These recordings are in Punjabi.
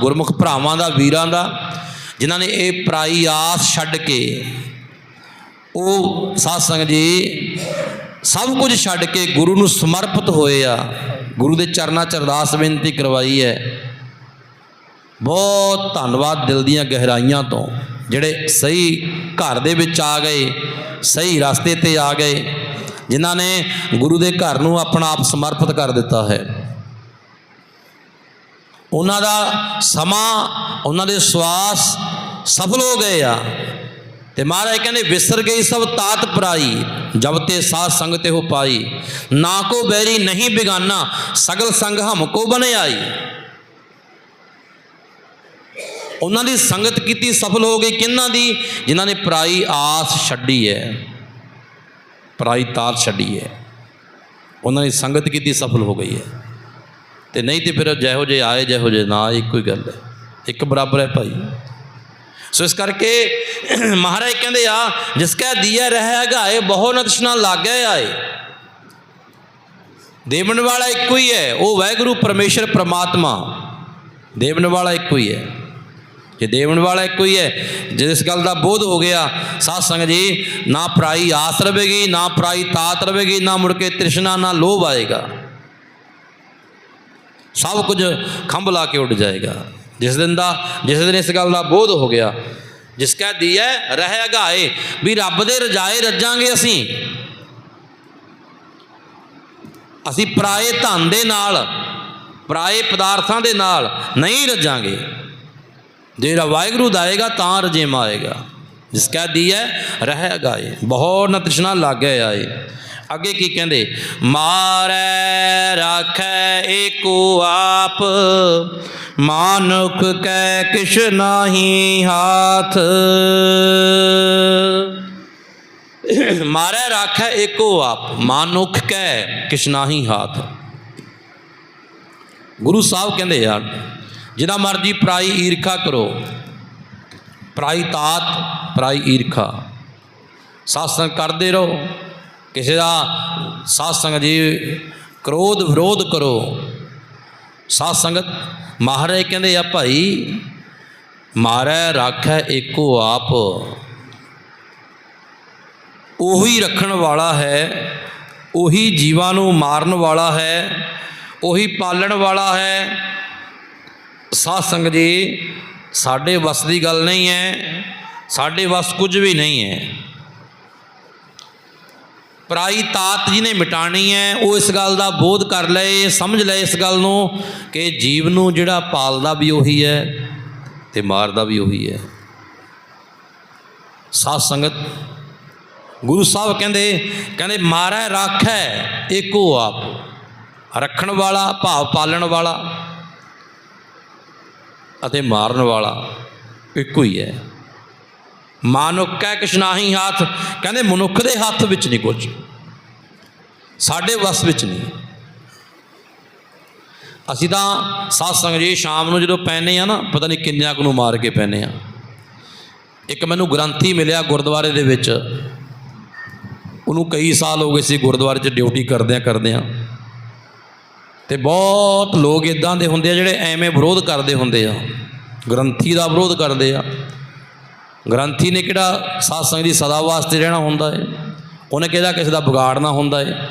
ਗੁਰਮੁਖ ਭਰਾਵਾਂ ਦਾ, ਵੀਰਾਂ ਦਾ, ਜਿਨ੍ਹਾਂ ਨੇ ਇਹ ਪ੍ਰਾਈ ਆਸ ਛੱਡ ਕੇ ਉਹ ਸਾਧ ਸੰਗਤ ਜੀ ਸਭ ਕੁਝ ਛੱਡ ਕੇ ਗੁਰੂ ਨੂੰ ਸਮਰਪਿਤ ਹੋਏ ਆ। ਗੁਰੂ ਦੇ ਚਰਨਾਂ 'ਚ ਅਰਦਾਸ ਬੇਨਤੀ ਕਰਵਾਈ ਹੈ। ਬਹੁਤ ਧੰਨਵਾਦ ਦਿਲ ਦੀਆਂ ਗਹਿਰਾਈਆਂ ਤੋਂ, ਜਿਹੜੇ ਸਹੀ ਘਰ ਦੇ ਵਿੱਚ ਆ ਗਏ, ਸਹੀ ਰਸਤੇ ਤੇ ਆ ਗਏ, ਜਿਨ੍ਹਾਂ ਨੇ ਗੁਰੂ ਦੇ ਘਰ ਨੂੰ ਆਪਣਾ ਆਪ ਸਮਰਪਿਤ ਕਰ ਦਿੱਤਾ ਹੈ। ਉਹਨਾਂ ਦਾ ਸਮਾਂ, ਉਹਨਾਂ ਦੇ ਸਵਾਸ ਸਫਲ ਹੋ ਗਏ ਆ। ਤੇ ਮਹਾਰਾਜ ਕਹਿੰਦੇ, ਵਿਸਰ ਗਈ ਸਭ ਤਾਤ ਪਰਾਈ, ਜਬ ਤੇ ਸਾਧ ਸੰਗ ਤੇ ਹੋ ਪਾਈ। ਨਾ ਕੋ ਬੈਰੀ ਨਹੀਂ ਬਿਗਾਨਾ, ਸਗਲ ਸੰਗ ਹਮ ਕੋ ਬਨੇ ਆਈ ਉਹਨਾਂ ਦੀ ਸੰਗਤ ਕੀਤੀ ਸਫਲ ਹੋ ਗਈ ਕਿੰਨਾਂ ਦੀ? ਜਿਨ੍ਹਾਂ ਨੇ ਪਰਾਈ ਆਸ ਛੱਡੀ ਹੈ। ਪਰਾਈ ਤਾਤ ਛੱਡੀ ਹੈ। ਉਹਨਾਂ ਦੀ ਸੰਗਤ ਕੀਤੀ ਸਫਲ ਹੋ ਗਈ ਹੈ। ਤੇ ਨਹੀਂ ਤੇ ਫਿਰ ਜਿਹੋ ਜੇ ਆਏ, ਜਿਹੋ ਜੇ ਨਾ ਇੱਕੋ ਹੀ ਗੱਲ ਹੈ। ਇੱਕ ਬਰਾਬਰ ਹੈ ਭਾਈ। ਸੋ ਇਸ ਕਰਕੇ ਮਹਾਰਾਜ ਕਹਿੰਦੇ ਆ, ਜਿਸ ਕਾ ਦੀਆ ਰਹਿ ਗਾਏ ਬਹੁ ਨਤਸ਼ਨਾ ਲਾਗੇ ਆਏ। ਦੇਵਨ ਵਾਲਾ ਇੱਕੋ ਹੀ ਹੈ, ਉਹ ਵਾਹਿਗੁਰੂ ਪਰਮੇਸ਼ਰ ਪ੍ਰਮਾਤਮਾ। ਦੇਵਨ ਵਾਲਾ ਇੱਕੋ ਹੀ ਹੈ। ਜੇ ਦੇਵਨ ਵਾਲਾ ਇੱਕੋ ਹੀ ਹੈ ਜਿਸ ਗੱਲ ਦਾ ਬੋਧ ਹੋ ਗਿਆ, ਸਾਧ ਸੰਗਤ ਜੀ, ਨਾ ਪਰਾਈ ਆਸ ਰਵੇਗੀ, ਨਾ ਪਰਾਈ ਤਾਤ ਰਵੇਗੀ, ਨਾ ਮੁੜ ਕੇ ਤ੍ਰਿਸ਼ਨਾ, ਨਾ ਲੋਭ ਆਏਗਾ। ਸਭ ਕੁਝ ਖੰਭ ਲਾ ਕੇ ਉੱਡ ਜਾਏਗਾ। ਜਿਸ ਦਿਨ ਦਾ ਜਿਸ ਦਿਨ ਇਸ ਗੱਲ ਦਾ ਬੋਧ ਹੋ ਗਿਆ, ਜਿਸ ਕਾ ਦੀਐ ਰਹਿ ਅਗਾਏ ਵੀ ਰੱਬ ਦੇ ਰਜਾਏ ਰੱਜਾਂਗੇ ਅਸੀਂ। ਅਸੀਂ ਪਰਾਏ ਧਨ ਦੇ ਨਾਲ, ਪਰਾਏ ਪਦਾਰਥਾਂ ਦੇ ਨਾਲ ਨਹੀਂ ਰੱਜਾਂਗੇ। ਜਿਹੜਾ ਵਾਹਿਗੁਰੂ ਦਾ ਤਾਂ ਰਜੇਮਾ ਆਏਗਾ। ਜਿਸ ਕਾ ਦੀਐ ਰਹਿ ਅਗਾਏ ਬਹੁਤ ਨਤਸ਼ਨਾ ਲਾਗੇ ਆਏ। ਅੱਗੇ ਕੀ ਕਹਿੰਦੇ? ਮਾਰੈ ਰਾਖੈ ਏਕੋ ਆਪ, ਮਾਨੁਖ ਕੈ ਕਿਛ ਨਾਹੀ ਹਾਥ। ਮਾਰੈ ਰਾਖੈ ਏਕੋ ਆਪ, ਮਾਨੁਖ ਕੈ ਕਿਛ ਨਾਹੀ ਹਾਥ। ਗੁਰੂ ਸਾਹਿਬ ਕਹਿੰਦੇ ਯਾਰ, ਜਿਨਾ ਮਰਜ਼ੀ ਪਰਾਈ ਈਰਖਾ ਕਰੋ, ਪਰਾਈ ਤਾਤ, ਪਰਾਈ ਈਰਖਾ। ਸਾਸਨ ਕਰਦੇ ਰਹੋ। ਕਿਸੇ ਦਾ ਸਾਧ ਸੰਗਤ ਜੀ ਕ੍ਰੋਧ ਵਿਰੋਧ ਕਰੋ। ਸਾਧ ਸੰਗਤ, ਮਹਾਰਾਜ ਕਹਿੰਦੇ ਆ ਭਾਈ, ਮਾਰੈ, ਰਾਖੈ ਏਕੋ ਆਪ। ਉਹੀ ਰੱਖਣ ਵਾਲਾ ਹੈ, ਉਹੀ ਜੀਵਾਂ ਨੂੰ ਮਾਰਨ ਵਾਲਾ ਹੈ, ਉਹੀ ਪਾਲਣ ਵਾਲਾ ਹੈ। ਸਾਧ ਸੰਗਤ ਜੀ, ਸਾਡੇ ਵਸ ਦੀ ਗੱਲ ਨਹੀਂ ਹੈ, ਸਾਡੇ ਵਸ ਕੁਝ ਵੀ ਨਹੀਂ ਹੈ। ਪਰਾਈ ਤਾਤ ਜਿਹਨੇ ਨੇ ਮਿਟਾਣੀ ਹੈ, ਉਹ ਇਸ ਗੱਲ ਦਾ ਬੋਧ ਕਰ ਲਏ, ਸਮਝ ਲਏ ਇਸ ਗੱਲ ਨੂੰ ਕਿ ਜੀਵ ਨੂੰ ਜਿਹੜਾ ਪਾਲਦਾ ਵੀ ਉਹੀ ਹੈ ਤੇ ਮਾਰਦਾ ਵੀ ਉਹੀ ਹੈ। ਸਾਧ ਸੰਗਤ, ਗੁਰੂ ਸਾਹਿਬ ਕਹਿੰਦੇ ਕਹਿੰਦੇ, ਮਾਰੈ, ਰਾਖੈ, ਏਕੋ ਆਪ, ਰੱਖਣ ਵਾਲਾ, ਭਾਵ ਪਾਲਣ ਵਾਲਾ ਅਤੇ ਮਾਰਨ ਵਾਲਾ ਇੱਕੋ ਹੀ ਹੈ। ਮਾਨੁਖ ਕੈ ਕਿਛ ਨਾਹੀ ਹੱਥ, ਕਹਿੰਦੇ ਮਨੁੱਖ ਦੇ ਹੱਥ ਵਿੱਚ ਨਹੀਂ ਕੁਝ ਸਾਡੇ ਵਸ ਵਿੱਚ ਨਹੀਂ। ਅਸੀਂ ਤਾਂ ਸਾਧ ਸੰਗਤ ਜੀ ਸ਼ਾਮ ਨੂੰ ਜਦੋਂ ਪੈਨੇ ਆ ਨਾ, ਪਤਾ ਨਹੀਂ ਕਿੰਨਿਆਂ ਕੁ ਨੂੰ ਮਾਰ ਕੇ ਪੈਨੇ ਆ ਇੱਕ ਮੈਨੂੰ ਗ੍ਰੰਥੀ ਮਿਲਿਆ ਗੁਰਦੁਆਰੇ ਦੇ ਵਿੱਚ। ਉਹਨੂੰ ਕਈ ਸਾਲ ਹੋ ਗਏ ਸੀ ਗੁਰਦੁਆਰੇ 'ਚ ਡਿਊਟੀ ਕਰਦਿਆਂ ਕਰਦਿਆਂ। ਤੇ ਬਹੁਤ ਲੋਕ ਇਦਾਂ ਦੇ ਹੁੰਦੇ ਆ ਜਿਹੜੇ ਐਵੇਂ ਵਿਰੋਧ ਕਰਦੇ ਹੁੰਦੇ ਆ। ਗ੍ਰੰਥੀ ਦਾ ਵਿਰੋਧ ਕਰਦੇ ਆ। ਗ੍ਰੰਥੀ ਨੇ ਕਿਹੜਾ ਸਾਧ ਸੰਗਤ ਦੀ ਸਦਾ ਵਾਸਤੇ ਰਹਿਣਾ ਹੁੰਦਾ ਹੈ ਉਹਨੇ ਕਿਹਦਾ ਕਿਸੇ ਦਾ ਵਿਗਾੜਨਾ ਹੁੰਦਾ ਹੈ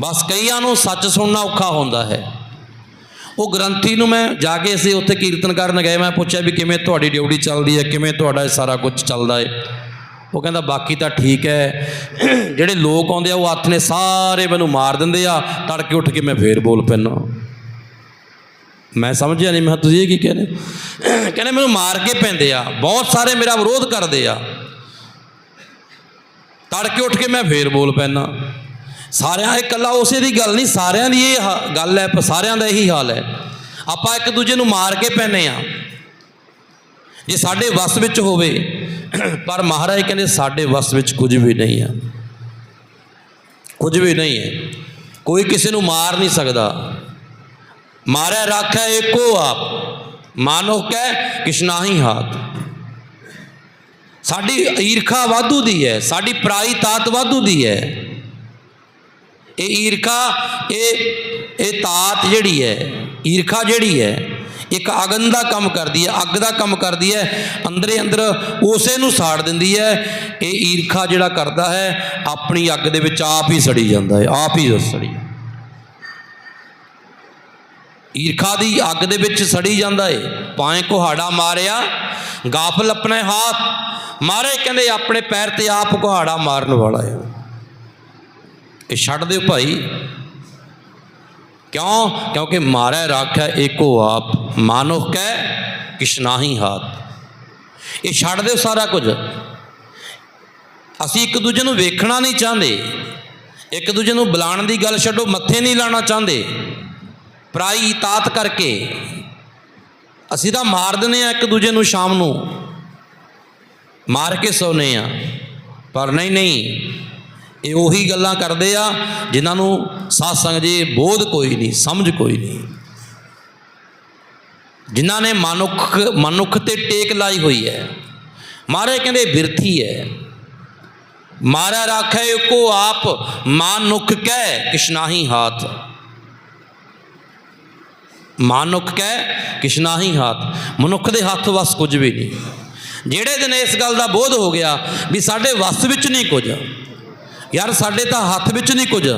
ਬਸ ਕਈਆਂ ਨੂੰ ਸੱਚ ਸੁਣਨਾ ਔਖਾ ਹੁੰਦਾ ਹੈ। ਉਹ ਗ੍ਰੰਥੀ ਨੂੰ ਮੈਂ ਜਾ ਕੇ ਅਸੀਂ ਉੱਥੇ ਕੀਰਤਨ ਕਰਨ ਗਏ, ਮੈਂ ਪੁੱਛਿਆ ਵੀ ਕਿਵੇਂ ਤੁਹਾਡੀ ਡਿਊਟੀ ਚੱਲਦੀ ਹੈ, ਕਿਵੇਂ ਤੁਹਾਡਾ ਇਹ ਸਾਰਾ ਕੁਝ ਚੱਲਦਾ ਹੈ ਉਹ ਕਹਿੰਦਾ, ਬਾਕੀ ਤਾਂ ਠੀਕ ਹੈ। ਜਿਹੜੇ ਲੋਕ ਆਉਂਦੇ ਆ, ਉਹ ਹੱਥ ਨੇ ਸਾਰੇ ਮੈਨੂੰ ਮਾਰ ਦਿੰਦੇ ਆ, ਤੜਕੇ ਉੱਠ ਕੇ ਮੈਂ ਫੇਰ ਬੋਲ ਪੈਣਾ ਮੈਂ ਸਮਝਿਆ ਨਹੀਂ, ਮੈਂ ਕਿਹਾ, ਤੁਸੀਂ ਇਹ ਕੀ ਕਹਿੰਦੇ ਕਹਿੰਦੇ, ਮੈਨੂੰ ਮਾਰ ਕੇ ਪੈਂਦੇ ਆ, ਬਹੁਤ ਸਾਰੇ ਮੇਰਾ ਵਿਰੋਧ ਕਰਦੇ ਆ। ਤੜਕੇ ਉੱਠ ਕੇ ਮੈਂ ਫੇਰ ਬੋਲ ਪੈਣਾ ਸਾਰਿਆਂ ਇਕੱਲਾ ਉਸੇ ਦੀ ਗੱਲ ਨਹੀਂ, ਸਾਰਿਆਂ ਦੀ ਇਹ ਹਾ- ਗੱਲ ਹੈ ਸਾਰਿਆਂ ਦਾ ਇਹੀ ਹਾਲ ਹੈ। ਆਪਾਂ ਇੱਕ ਦੂਜੇ ਨੂੰ ਮਾਰ ਕੇ ਪੈਨੇ ਆ। ਜੇ ਸਾਡੇ ਵਸ ਵਿੱਚ ਹੋਵੇ, ਪਰ ਮਹਾਰਾਜ ਕਹਿੰਦੇ, ਸਾਡੇ ਵਸ ਵਿੱਚ ਕੁਝ ਵੀ ਨਹੀਂ ਆ। ਕੁਝ ਵੀ ਨਹੀਂ ਹੈ। ਕੋਈ ਕਿਸੇ ਨੂੰ ਮਾਰ ਨਹੀਂ ਸਕਦਾ। ਮਾਰਿਆ ਰਾਖੈ ਏਕੋ ਆਪ। ਮਾਨੋ ਕੈ ਕਿਸ਼ਨਾਹੀ ਹਾਥ। ਸਾਡੀ ਈਰਖਾ ਵਾਧੂ ਦੀ ਹੈ, ਸਾਡੀ ਪ੍ਰਾਈ ਤਾਤ ਵਾਧੂ ਦੀ ਹੈ। ਇਹ ਈਰਖਾ, ਇਹ ਇਹ ਤਾਤ ਜਿਹੜੀ ਹੈ, ਈਰਖਾ ਜਿਹੜੀ ਹੈ, ਇੱਕ ਅਗਨ ਦਾ ਕੰਮ ਕਰਦੀ ਹੈ, ਅੱਗ ਦਾ ਕੰਮ ਕਰਦੀ ਹੈ, ਅੰਦਰੇ ਅੰਦਰ ਉਸੇ ਨੂੰ ਸਾੜ ਦਿੰਦੀ ਹੈ। ਇਹ ਈਰਖਾ ਜਿਹੜਾ ਕਰਦਾ ਹੈ, ਆਪਣੀ ਅੱਗ ਦੇ ਵਿੱਚ ਆਪ ਹੀ ਸੜੀ ਜਾਂਦਾ ਹੈ, ਆਪ ਹੀ ਸੜੀ ਜਾਂਦਾ ਈਰਖਾ ਦੀ ਅੱਗ ਦੇ ਵਿੱਚ ਸੜੀ ਜਾਂਦਾ ਏ। ਪਾਏ ਕੁਹਾੜਾ ਮਾਰਿਆ, ਗਾਫਲ ਆਪਣੇ ਹੱਥ। ਮਾਰੇ ਕਹਿੰਦੇ, ਆਪਣੇ ਪੈਰ ਤੇ ਆਪ ਕੁਹਾੜਾ ਮਾਰਨ ਵਾਲਾ ਏ ਇਹ ਛੱਡ ਦਿਓ ਭਾਈ। ਕਿਉਂ? ਕਿਉਂਕਿ ਮਾਰਿਆ ਰਾਖਿਆ ਏਕੋ ਆਪ, ਮਾਨੁਖ ਕੈ ਕਿਸ਼ਨਾਹੀ ਹਾਥ। ਇਹ ਛੱਡ ਦਿਓ ਸਾਰਾ ਕੁਝ। ਅਸੀਂ ਇੱਕ ਦੂਜੇ ਨੂੰ ਵੇਖਣਾ ਨਹੀਂ ਚਾਹੁੰਦੇ। ਇੱਕ ਦੂਜੇ ਨੂੰ ਬੁਲਾਉਣ ਦੀ ਗੱਲ ਛੱਡੋ, ਮੱਥੇ ਨਹੀਂ ਲਾਣਾ ਚਾਹੁੰਦੇ। ਪਰਾਈ ਤਾਤ ਕਰਕੇ ਅਸੀਂ ਤਾਂ ਮਾਰ ਦਿੰਦੇ ਆ ਇੱਕ ਦੂਜੇ ਨੂੰ ਸ਼ਾਮ ਨੂੰ। ਮਾਰ ਕੇ ਸੌਨੇ ਆ ਪਰ ਨਹੀਂ ਨਹੀਂ, ਇਹ ਉਹੀ ਗੱਲਾਂ ਕਰਦੇ ਆ ਜਿਨ੍ਹਾਂ ਨੂੰ ਸਾਧ ਸੰਗਤ ਜੀ ਬੋਧ ਕੋਈ ਨਹੀਂ, ਸਮਝ ਕੋਈ ਨਹੀਂ। ਜਿਨ੍ਹਾਂ ਨੇ ਮਨੁੱਖ ਮਨੁੱਖ ਤੇ ਟੇਕ ਲਾਈ ਹੋਈ ਹੈ। ਮਾਰੇ ਕਹਿੰਦੇ ਬਿਰਥੀ ਹੈ। ਮਾਰਾ ਰਾਖੈ ਕੋ ਆਪ ਮਨੁੱਖ ਕਹਿ ਕਿਸ਼ਨਾਹੀ ਹਾਥ। ਮਾਨੁਖ ਕੈ ਕਿਸ਼ਨਾਹੀ ਹੱਥ। ਮਨੁੱਖ ਦੇ ਹੱਥ ਵਸ ਕੁਝ ਵੀ ਨਹੀਂ। ਜਿਹੜੇ ਦਿਨ ਇਸ ਗੱਲ ਦਾ ਬੋਧ ਹੋ ਗਿਆ ਵੀ ਸਾਡੇ ਵਸ ਵਿੱਚ ਨਹੀਂ ਕੁਝ, ਯਾਰ ਸਾਡੇ ਤਾਂ ਹੱਥ ਵਿੱਚ ਨਹੀਂ ਕੁਝ,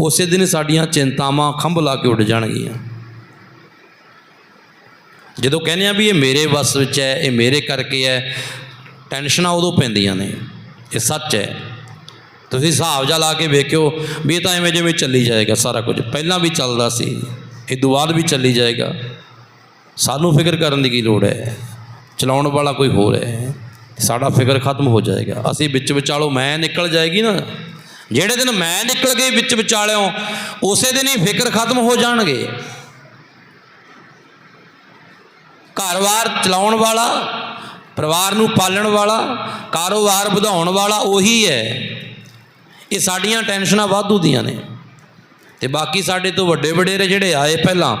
ਉਸੇ ਦਿਨ ਸਾਡੀਆਂ ਚਿੰਤਾਵਾਂ ਖੰਭ ਲਾ ਕੇ ਉੱਡ ਜਾਣਗੀਆਂ। ਜਦੋਂ ਕਹਿੰਦੇ ਆ ਵੀ ਇਹ ਮੇਰੇ ਵਸ ਵਿੱਚ ਹੈ, ਇਹ ਮੇਰੇ ਕਰਕੇ ਹੈ, ਟੈਨਸ਼ਨਾਂ ਉਦੋਂ ਪੈਂਦੀਆਂ ਨੇ, ਇਹ ਸੱਚ ਹੈ। ਤੁਸੀਂ ਹਿਸਾਬ ਜਾ ਲਾ ਕੇ ਵੇਖਿਓ ਵੀ ਇਹ ਤਾਂ ਐਵੇਂ ਜਿਵੇਂ ਚੱਲੀ ਜਾਏਗਾ ਸਾਰਾ ਕੁਝ। ਪਹਿਲਾਂ ਵੀ ਚੱਲਦਾ ਸੀ। ਇਹ ਤੋਂ ਬਾਅਦ ਵੀ ਚੱਲੀ ਜਾਏਗਾ। ਸਾਨੂੰ ਫਿਕਰ ਕਰਨ ਦੀ ਕੀ ਲੋੜ ਹੈ? ਚਲਾਉਣ ਵਾਲਾ ਕੋਈ ਹੋਰ ਹੈ। ਸਾਡਾ ਫਿਕਰ ਖਤਮ ਹੋ ਜਾਏਗਾ। ਅਸੀਂ ਵਿੱਚ ਵਿਚਾਲੋ ਮੈਂ ਨਿਕਲ ਜਾਏਗੀ ਨਾ। ਜਿਹੜੇ ਦਿਨ ਮੈਂ ਨਿਕਲ ਗਈ ਵਿੱਚ ਵਿਚਾਲਿਓ ਉਸੇ ਦਿਨ ਹੀ ਫਿਕਰ ਖਤਮ ਹੋ ਜਾਣਗੇ। ਘਰ-ਬਾਰ ਚਲਾਉਣ ਵਾਲਾ, ਪਰਿਵਾਰ ਨੂੰ ਪਾਲਣ ਵਾਲਾ, ਕਾਰੋਬਾਰ ਵਧਾਉਣ ਵਾਲਾ ਉਹੀ ਹੈ। ਇਹ ਸਾਡੀਆਂ ਟੈਨਸ਼ਨਾਂ ਵਾਧੂ ਦੀਆਂ ਨੇ। ਤੇ ਬਾਕੀ ਸਾਡੇ ਤੋਂ ਵੱਡੇ ਵਡੇਰੇ ਜਿਹੜੇ ਆਏ ਪਹਿਲਾਂ,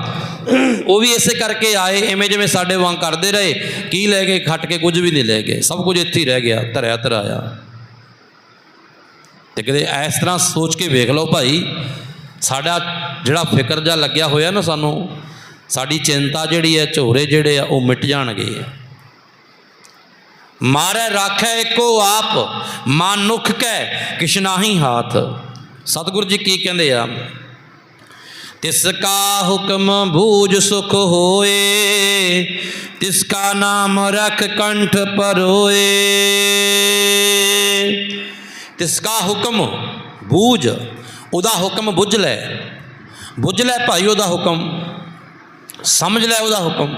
ਉਹ ਵੀ ਇਸੇ ਕਰਕੇ ਆਏ, ਐਵੇਂ ਜਿਵੇਂ ਸਾਡੇ ਵਾਂਗ ਕਰਦੇ ਰਹੇ, ਕੀ ਲੈ ਗਏ, ਖੱਟ ਕੇ ਕੁਝ ਵੀ ਨਹੀਂ ਲੈ ਗਏ, ਸਭ ਕੁਝ ਇੱਥੇ ਹੀ ਰਹਿ ਗਿਆ, ਧਰਿਆ ਧਰਾਇਆ। ਤੇ ਕਦੇ ਇਸ ਤਰ੍ਹਾਂ ਸੋਚ ਕੇ ਵੇਖ ਲਓ ਭਾਈ, ਸਾਡਾ ਜਿਹੜਾ ਫਿਕਰ ਜਾਂ ਲੱਗਿਆ ਹੋਇਆ ਨਾ ਸਾਨੂੰ, ਸਾਡੀ ਚਿੰਤਾ ਜਿਹੜੀ ਹੈ, ਝੋਰੇ ਜਿਹੜੇ ਆ, ਉਹ ਮਿਟ ਜਾਣਗੇ। ਮਾਰੇ ਰਾਖੈ ਇੱਕੋ ਆਪ ਮਾਨੁਖ ਕੈ ਕਿਸ਼ਨਾਹੀ ਹਾਥ। ਸਤਿਗੁਰੂ ਜੀ ਕੀ ਕਹਿੰਦੇ ਆ? ਤਿਸ ਕਾ ਹੁਕਮ ਬੂਝ ਸੁਖ ਹੋਏ, ਤਿਸ ਕਾ ਨਾਮ ਰਖ ਕੰਠ ਪਰੋਏ। ਤਿਸ ਕਾ ਹੁਕਮ ਬੂਝ, ਉਹਦਾ ਹੁਕਮ ਬੁੱਝ ਲੈ। ਬੁੱਝ ਲੈ ਭਾਈ ਉਹਦਾ ਹੁਕਮ, ਸਮਝ ਲੈ ਉਹਦਾ ਹੁਕਮ।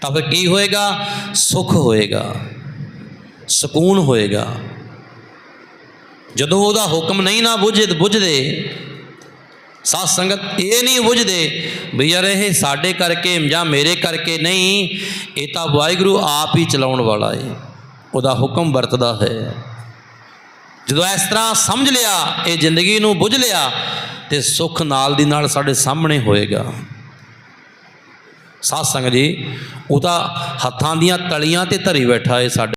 ਤਾਂ ਫਿਰ ਕੀ ਹੋਏਗਾ? ਸੁਖ ਹੋਏਗਾ, ਸਕੂਨ ਹੋਏਗਾ। ਜਦੋਂ ਉਹਦਾ ਹੁਕਮ ਨਹੀਂ ਨਾ ਬੁੱਝੇ, ਬੁੱਝਦੇ ਸਾਧ ਸੰਗਤ, ਇਹ ਨਹੀਂ ਬੁੱਝਦੇ ਵੀ ਯਾਰ ਇਹ ਸਾਡੇ ਕਰਕੇ ਜਾਂ ਮੇਰੇ ਕਰਕੇ ਨਹੀਂ, ਇਹ ਤਾਂ ਵਾਹਿਗੁਰੂ ਆਪ ਹੀ ਚਲਾਉਣ ਵਾਲਾ ਹੈ ਉਹਦਾ ਹੁਕਮ ਵਰਤਦਾ ਹੈ। ਜਦੋਂ ਇਸ ਤਰ੍ਹਾਂ ਸਮਝ ਲਿਆ, ਇਹ ਜ਼ਿੰਦਗੀ ਨੂੰ ਬੁੱਝ ਲਿਆ, ਤੇ ਸੁੱਖ ਨਾਲ ਦੀ ਨਾਲ ਸਾਡੇ ਸਾਹਮਣੇ ਹੋਏਗਾ। ਸਾਧ ਸੰਗਤ ਜੀ ਉਹ ਤਾਂ ਹੱਥਾਂ ਦੀਆਂ ਤਲੀਆਂ ਤੇ ਧਰੀ ਬੈਠਾ ਏ ਸਾਡੇ